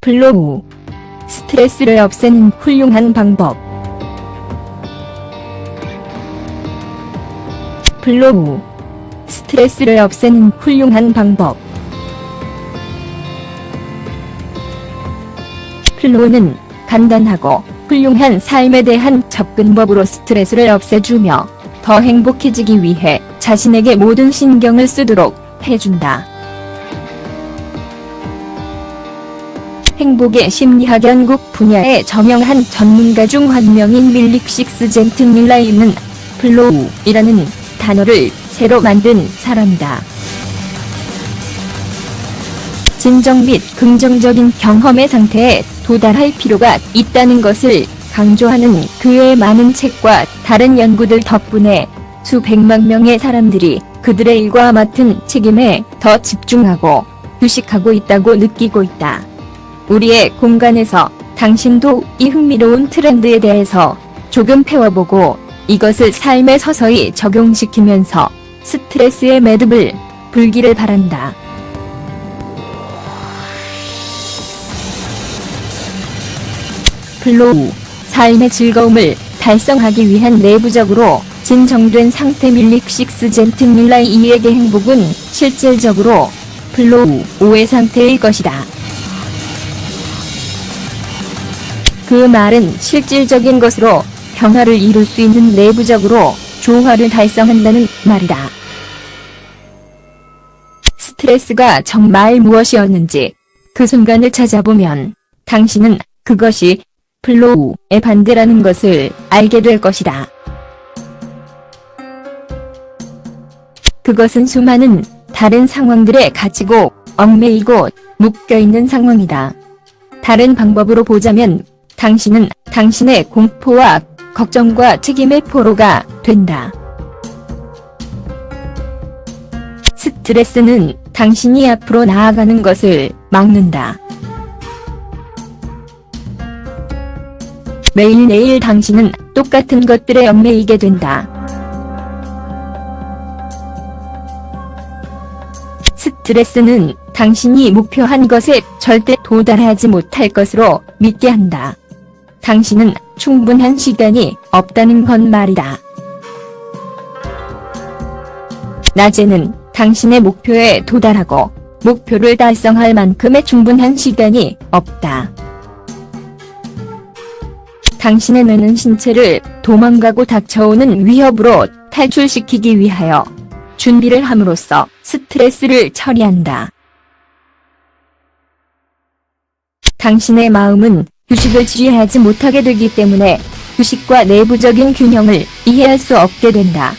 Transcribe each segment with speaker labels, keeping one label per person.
Speaker 1: 플로우. 스트레스를 없애는 훌륭한 방법. 플로우. 스트레스를 없애는 훌륭한 방법. 플로우는 간단하고 훌륭한 삶에 대한 접근법으로 스트레스를 없애주며 더 행복해지기 위해 자신에게 모든 신경을 쓰도록 해준다. 행복의 심리학 연구 분야의 저명한 전문가 중 한 명인 밀릭식스 젠트 밀라이는 플로우이라는 단어를 새로 만든 사람이다. 진정 및 긍정적인 경험의 상태에 도달할 필요가 있다는 것을 강조하는 그의 많은 책과 다른 연구들 덕분에 수백만 명의 사람들이 그들의 일과 맡은 책임에 더 집중하고 휴식하고 있다고 느끼고 있다. 우리의 공간에서 당신도 이 흥미로운 트렌드에 대해서 조금 배워보고 이것을 삶에 서서히 적용시키면서 스트레스의 매듭을 불기를 바란다. 플로우, 삶의 즐거움을 달성하기 위한 내부적으로 진정된 상태 밀릭식스 젠트 밀라이 이에게 행복은 실질적으로 플로우, 오의 상태일 것이다. 그 말은 실질적인 것으로 평화를 이룰 수 있는 내부적으로 조화를 달성한다는 말이다. 스트레스가 정말 무엇이었는지 그 순간을 찾아보면 당신은 그것이 플로우의 반대라는 것을 알게 될 것이다. 그것은 수많은 다른 상황들에 갇히고 얽매이고 묶여있는 상황이다. 다른 방법으로 보자면 당신은 당신의 공포와 걱정과 책임의 포로가 된다. 스트레스는 당신이 앞으로 나아가는 것을 막는다. 매일매일 당신은 똑같은 것들에 얽매이게 된다. 스트레스는 당신이 목표한 것에 절대 도달하지 못할 것으로 믿게 한다. 당신은 충분한 시간이 없다는 건 말이다. 낮에는 당신의 목표에 도달하고 목표를 달성할 만큼의 충분한 시간이 없다. 당신의 뇌는 신체를 도망가고 닥쳐오는 위협으로 탈출시키기 위하여 준비를 함으로써 스트레스를 처리한다. 당신의 마음은 휴식을 취하지 못하게 되기 때문에 휴식과 내부적인 균형을 이해할 수 없게 된다.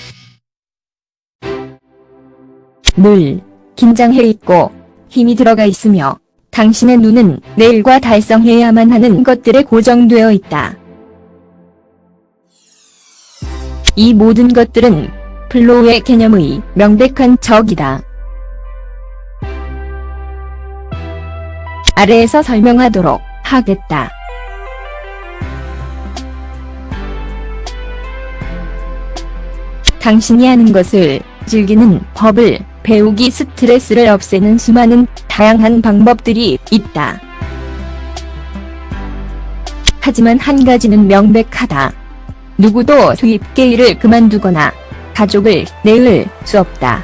Speaker 1: 늘 긴장해 있고 힘이 들어가 있으며 당신의 눈은 내일과 달성해야만 하는 것들에 고정되어 있다. 이 모든 것들은 플로우의 개념의 명백한 적이다. 아래에서 설명하도록 하겠다. 당신이 하는 것을 즐기는 법을 배우기 스트레스를 없애는 수많은 다양한 방법들이 있다. 하지만 한 가지는 명백하다. 누구도 수입계 일을 그만두거나 가족을 내을 수 없다.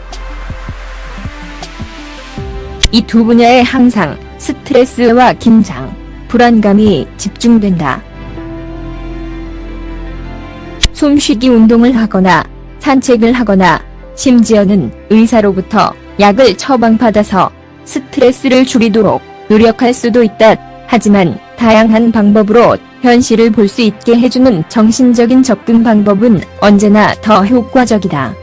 Speaker 1: 이 두 분야에 항상 스트레스와 긴장, 불안감이 집중된다. 숨쉬기 운동을 하거나 산책을 하거나 심지어는 의사로부터 약을 처방받아서 스트레스를 줄이도록 노력할 수도 있다. 하지만 다양한 방법으로 현실을 볼 수 있게 해주는 정신적인 접근 방법은 언제나 더 효과적이다.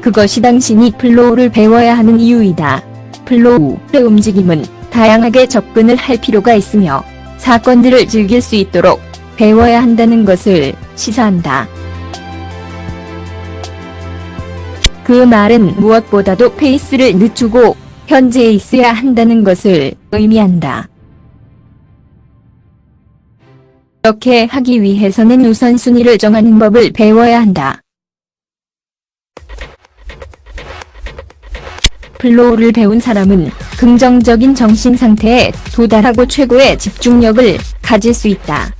Speaker 1: 그것이 당신이 플로우를 배워야 하는 이유이다. 플로우의 움직임은 다양하게 접근을 할 필요가 있으며 사건들을 즐길 수 있도록 배워야 한다는 것을 시사한다. 그 말은 무엇보다도 페이스를 늦추고 현재에 있어야 한다는 것을 의미한다. 이렇게 하기 위해서는 우선순위를 정하는 법을 배워야 한다. 플로우를 배운 사람은 긍정적인 정신 상태에 도달하고 최고의 집중력을 가질 수 있다.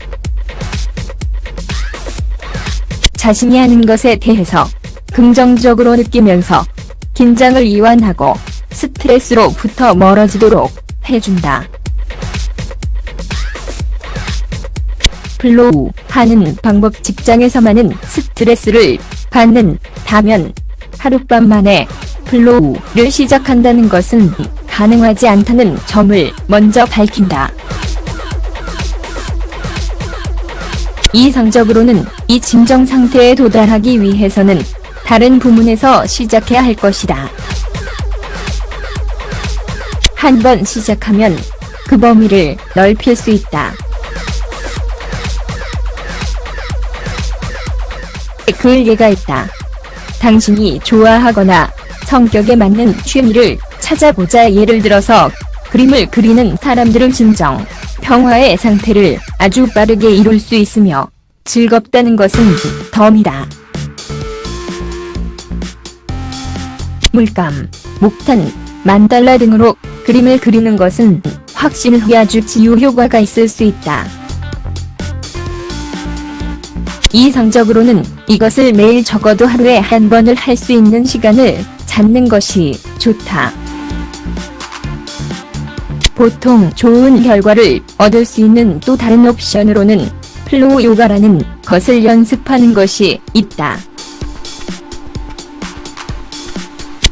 Speaker 1: 자신이 하는 것에 대해서 긍정적으로 느끼면서 긴장을 이완하고 스트레스로부터 멀어지도록 해준다. 플로우 하는 방법 직장에서만은 스트레스를 받는 다면 하룻밤 만에 플로우를 시작한다는 것은 가능하지 않다는 점을 먼저 밝힌다. 이상적으로는 이 진정 상태에 도달하기 위해서는 다른 부문에서 시작해야 할 것이다. 한 번 시작하면 그 범위를 넓힐 수 있다. 그 예가 있다. 당신이 좋아하거나 성격에 맞는 취미를 찾아보자 예를 들어서 그림을 그리는 사람들은 진정, 평화의 상태를 아주 빠르게 이룰 수 있으며 즐겁다는 것은 덤이다. 물감, 목탄, 만달라 등으로 그림을 그리는 것은 확실히 아주 치유 효과가 있을 수 있다. 이상적으로는 이것을 매일 적어도 하루에 한 번을 할 수 있는 시간을 찾는 것이 좋다. 보통 좋은 결과를 얻을 수 있는 또 다른 옵션으로는 플로우 요가라는 것을 연습하는 것이 있다.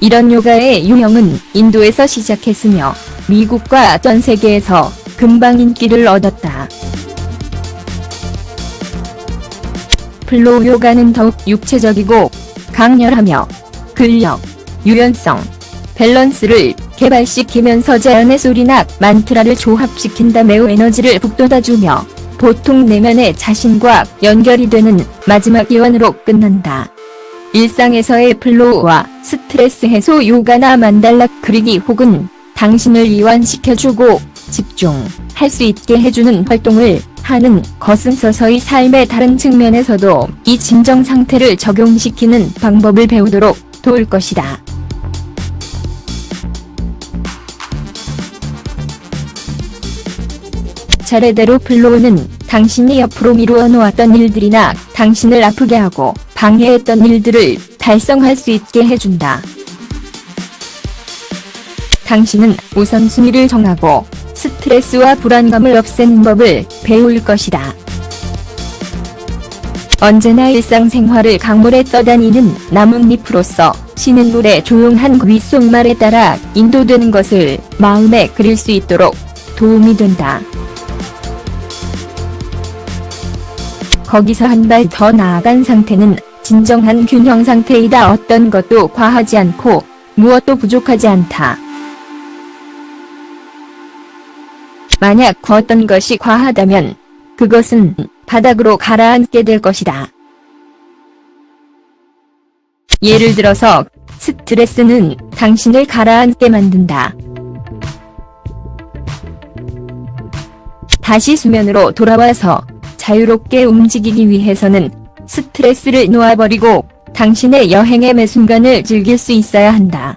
Speaker 1: 이런 요가의 유형은 인도에서 시작했으며 미국과 전 세계에서 금방 인기를 얻었다. 플로우 요가는 더욱 육체적이고 강렬하며 근력, 유연성, 밸런스를 개발시키면서 자연의 소리나 만트라를 조합시킨다 매우 에너지를 북돋아주며 보통 내면의 자신과 연결이 되는 마지막 기원으로 끝난다. 일상에서의 플로우와 스트레스 해소 요가나 만달라 그리기 혹은 당신을 이완시켜주고 집중할 수 있게 해주는 활동을 하는 것은 서서히 삶의 다른 측면에서도 이 진정 상태를 적용시키는 방법을 배우도록 도울 것이다. 차례대로 플로우는 당신이 옆으로 미루어 놓았던 일들이나 당신을 아프게 하고 방해했던 일들을 달성할 수 있게 해준다. 당신은 우선순위를 정하고 스트레스와 불안감을 없애는 법을 배울 것이다. 언제나 일상생활을 강물에 떠다니는 나뭇잎으로서 쉬는 물의 조용한 귓속말에 따라 인도되는 것을 마음에 그릴 수 있도록 도움이 된다. 거기서 한 발 더 나아간 상태는 진정한 균형 상태이다. 어떤 것도 과하지 않고 무엇도 부족하지 않다. 만약 어떤 것이 과하다면 그것은 바닥으로 가라앉게 될 것이다. 예를 들어서 스트레스는 당신을 가라앉게 만든다. 다시 수면으로 돌아와서 자유롭게 움직이기 위해서는 스트레스를 놓아버리고 당신의 여행의 매 순간을 즐길 수 있어야 한다.